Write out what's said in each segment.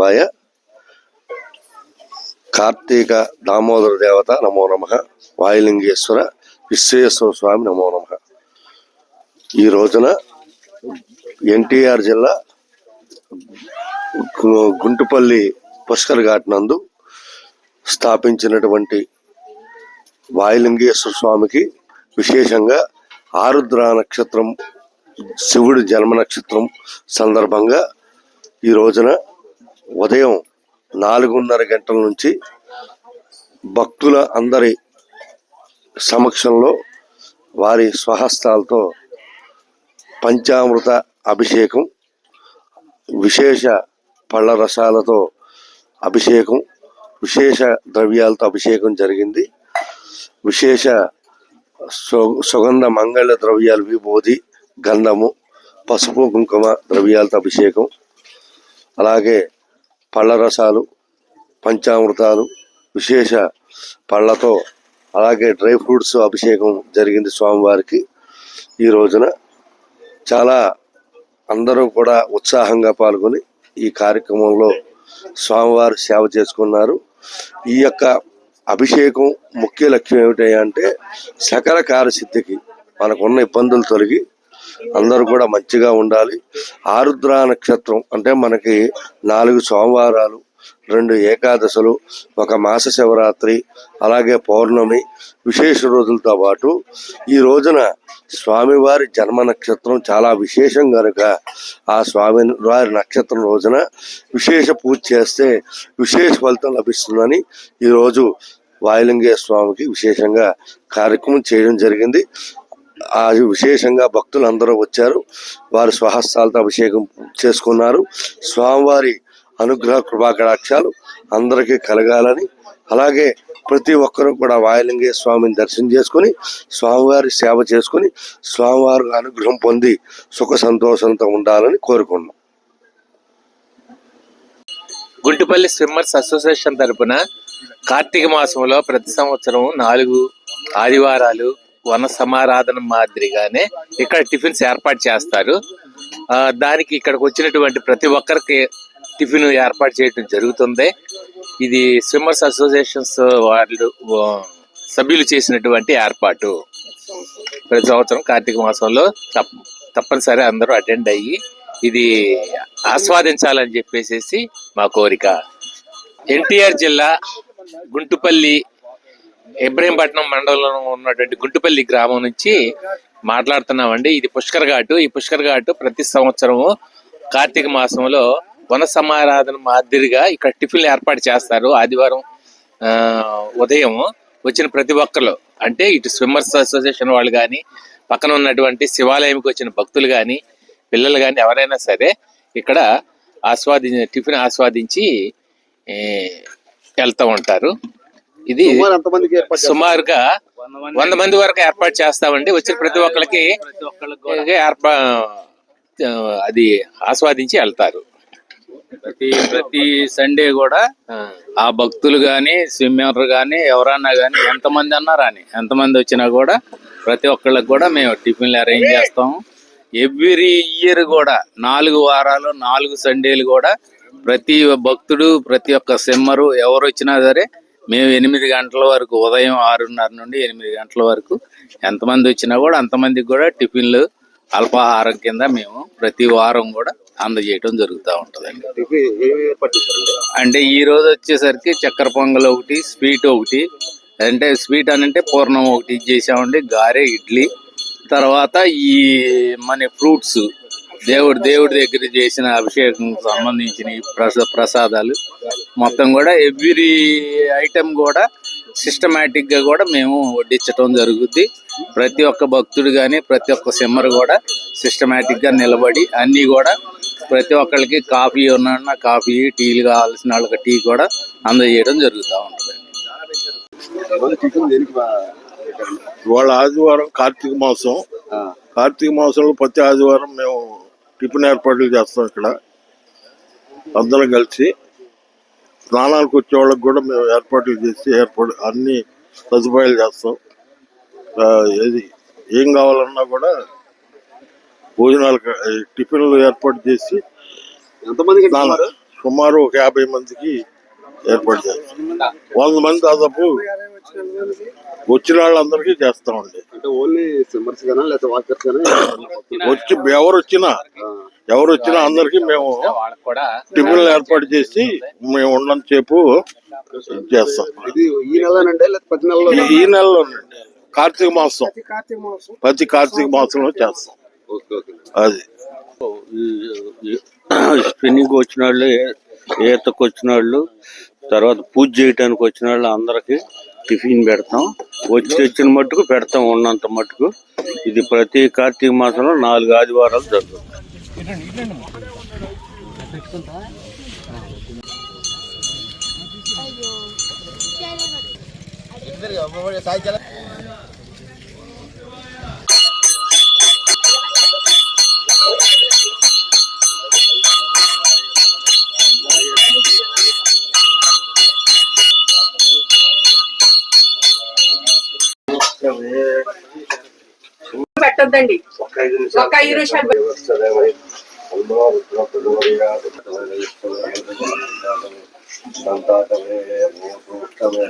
శివాయ కార్తీక దామోదర దేవత నమో నమ. వాయులింగేశ్వర విశ్వేశ్వర స్వామి నమో నమ. ఈ రోజున ఎన్టీఆర్ జిల్లా గుంటుపల్లి పుష్కర్ ఘాట్ నందు స్థాపించినటువంటి వాయులింగేశ్వర స్వామికి విశేషంగా ఆరుద్ర నక్షత్రం శివుడి జన్మ నక్షత్రం సందర్భంగా ఈ రోజున ఉదయం నాలుగున్నర గంటల నుంచి భక్తుల అందరి సమక్షంలో వారి స్వహస్తాలతో పంచామృత అభిషేకం విశేష పళ్ళ రసాలతో అభిషేకం విశేష ద్రవ్యాలతో అభిషేకం జరిగింది. విశేష సు- సుగంధ మంగళ ద్రవ్యాలు విభూది గంధము పసుపు కుంకుమ ద్రవ్యాలతో అభిషేకం. అలాగే పళ్ళ రసాలు పంచామృతాలు విశేష పళ్ళతో అలాగే డ్రై ఫ్రూట్స్ అభిషేకం జరిగింది స్వామివారికి. ఈ రోజున చాలా అందరూ కూడా ఉత్సాహంగా పాల్గొని ఈ కార్యక్రమంలో స్వామివారు సేవ చేసుకున్నారు. ఈ యొక్క అభిషేకం ముఖ్య లక్ష్యం ఏమిటంటే సకల కార్యసిద్ధికి మనకున్న ఇబ్బందులు తొలగి అందరూ కూడా మంచిగా ఉండాలి. ఆరుద్ర నక్షత్రం అంటే మనకి నాలుగు సోమవారాలు రెండు ఏకాదశులు ఒక మాస శివరాత్రి అలాగే పౌర్ణమి విశేష రోజులతో పాటు ఈ రోజున స్వామివారి జన్మ నక్షత్రం చాలా విశేషం కనుక ఆ స్వామి వారి నక్షత్రం రోజున విశేష పూజ చేస్తే విశేష ఫలితం లభిస్తుందని ఈరోజు వాయులింగేశ్వర స్వామికి విశేషంగా కార్యక్రమం చేయడం జరిగింది. ఆ విశేషంగా భక్తులు అందరూ వచ్చారు. వారి స్వహస్తాలతో అభిషేకం చేసుకున్నారు. స్వామివారి అనుగ్రహ కృపాకటాక్షాలు అందరికీ కలగాలని అలాగే ప్రతి ఒక్కరూ కూడా వాయలింగే స్వామిని దర్శనం చేసుకుని స్వామివారి సేవ చేసుకుని స్వామివారి అనుగ్రహం పొంది సుఖ సంతోషంతో ఉండాలని కోరుకున్నాం గుంటుపల్లి స్విమ్మర్స్ అసోసియేషన్ తరపున కార్తీక మాసంలో ప్రతి సంవత్సరం నాలుగు ఆదివారాలు వన సమారాధన మాదిరిగానే ఇక్కడ టిఫిన్స్ ఏర్పాటు చేస్తారు. దానికి ఇక్కడికి వచ్చినటువంటి ప్రతి ఒక్కరికి టిఫిన్ ఏర్పాటు చేయడం జరుగుతుంది. ఇది స్విమ్మర్స్ అసోసియేషన్స్ వాళ్ళు సభ్యులు చేసినటువంటి ఏర్పాటు. ప్రతి సంవత్సరం కార్తీక మాసంలో తప్ తప్పనిసరి అందరూ అటెండ్ అయ్యి ఇది ఆస్వాదించాలని చెప్పేసి మా కోరిక. ఎన్టీఆర్ జిల్లా గుంటుపల్లి ఇబ్రహీంపట్నం మండలంలో ఉన్నటువంటి గుంటుపల్లి గ్రామం నుంచి మాట్లాడుతున్నామండి. ఇది పుష్కర్ ఘాటు. ఈ పుష్కర్ ఘాటు ప్రతి సంవత్సరము కార్తీక మాసంలో వన సమారాధన మాదిరిగా ఇక్కడ టిఫిన్లు ఏర్పాటు చేస్తారు. ఆదివారం ఉదయం వచ్చిన ప్రతి ఒక్కరు అంటే ఇటు స్విమ్మర్స్ అసోసియేషన్ వాళ్ళు కానీ పక్కన ఉన్నటువంటి శివాలయంకి వచ్చిన భక్తులు కానీ పిల్లలు కానీ ఎవరైనా సరే ఇక్కడ ఆస్వాదించి టిఫిన్ ఆస్వాదించి వెళ్తూ ఉంటారు. ఇది సుమారుగా వంద మంది వరకు ఏర్పాటు చేస్తామండి. వచ్చిన ప్రతి ఒక్కరికి ఏర్పా అది ఆస్వాదించి వెళ్తారు. ప్రతి ప్రతి సండే కూడా ఆ, భక్తులు గాని స్విమ్మర్ గాని ఎవరన్నా గాని ఎంతమంది అన్నా రాని ఎంతమంది వచ్చినా కూడా ప్రతి ఒక్కళ్ళకి కూడా మేము టిఫిన్లు అరేంజ్ చేస్తాము ఎవ్రీ ఇయర్ కూడా నాలుగు వారాలు నాలుగు సండేలు కూడా ప్రతి భక్తుడు ప్రతి ఒక్క సిమ్మరు ఎవరు వచ్చినా సరే మేము ఎనిమిది గంటల వరకు ఉదయం ఆరున్నర నుండి ఎనిమిది గంటల వరకు ఎంతమంది వచ్చినా కూడా అంతమందికి కూడా టిఫిన్లు అల్పాహారం కింద మేము ప్రతి వారం కూడా అందజేయటం జరుగుతూ ఉంటుందండి. అంటే ఈ రోజు వచ్చేసరికి చక్కెర పొంగల్ ఒకటి స్వీట్ ఒకటి అంటే స్వీట్ అని అంటే పూర్ణం ఒకటి చేసామండి గారె ఇడ్లీ. తర్వాత ఈ మన ఫ్రూట్స్ దేవుడు దేవుడి దగ్గర చేసిన అభిషేకం సంబంధించిన ఈ ప్రస ప్రసాదాలు. మొత్తం కూడా ఎవ్రీ ఐటెం కూడా సిస్టమేటిక్గా కూడా మేము వడ్డించటం జరుగుద్ది. ప్రతి ఒక్క భక్తుడు కానీ ప్రతి ఒక్క సిమ్మర్ కూడా సిస్టమేటిక్గా నిలబడి అన్ని కూడా ప్రతి ఒక్కరికి కాఫీ ఉన్న కాఫీ టీలు కావాల్సిన వాళ్ళకి టీ కూడా అందజేయడం జరుగుతూ ఉంటుంది ఇవాళ ఆదివారం కార్తీక మాసం. కార్తీక మాసంలో ప్రతి ఆదివారం మేము టిఫిన్ ఏర్పాట్లు చేస్తాం ఇక్కడ. అందరం కలిసి స్నానాలకు వచ్చే వాళ్ళకి కూడా మేము ఏర్పాట్లు చేసి ఏర్పాటు అన్ని సదుపాయాలు చేస్తాం. ఏది ఏం కావాలన్నా కూడా భోజనాలు టిఫిన్లు ఏర్పాటు చేసి ఎంతమందికి సుమారు ఒక యాభై మందికి ఏర్పాటు చేస్తాం. వంద మంది దాదాపు వచ్చిన వాళ్ళందరికీ చేస్తామండి. వచ్చి ఎవరు వచ్చినా ఎవరు వచ్చినా అందరికీ మేము టిఫిన్లు ఏర్పాటు చేసి మేము ఉన్నంత సేపు ఇది చేస్తాం ఇది ఈ నెలలో ఈ- నెలలోనండి కార్తీక మాసం. ప్రతి కార్తీక మాసంలో చేస్తాం. Okay okay. అది. స్పిన్నింగ్ వచ్చిన వాళ్ళు ఈతకు వచ్చిన వాళ్ళు తర్వాత పూజ చేయడానికి వచ్చిన వాళ్ళు అందరికి టిఫిన్ పెడతాం. వచ్చి తెచ్చిన మట్టుకు పెడతాం ఉన్నంత మట్టుకు. ఇది ప్రతి కార్తీక మాసంలో నాలుగు ఆదివారాలు జరుగుతుంది. ఇటండి ఇటండి పెట్టుకుంటా అయ్యో. సాయి పెట్టద్దండి ఒక ఐదు నిమిషాలు సంతాకమే భూతూష్టమే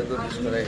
এত মিস করে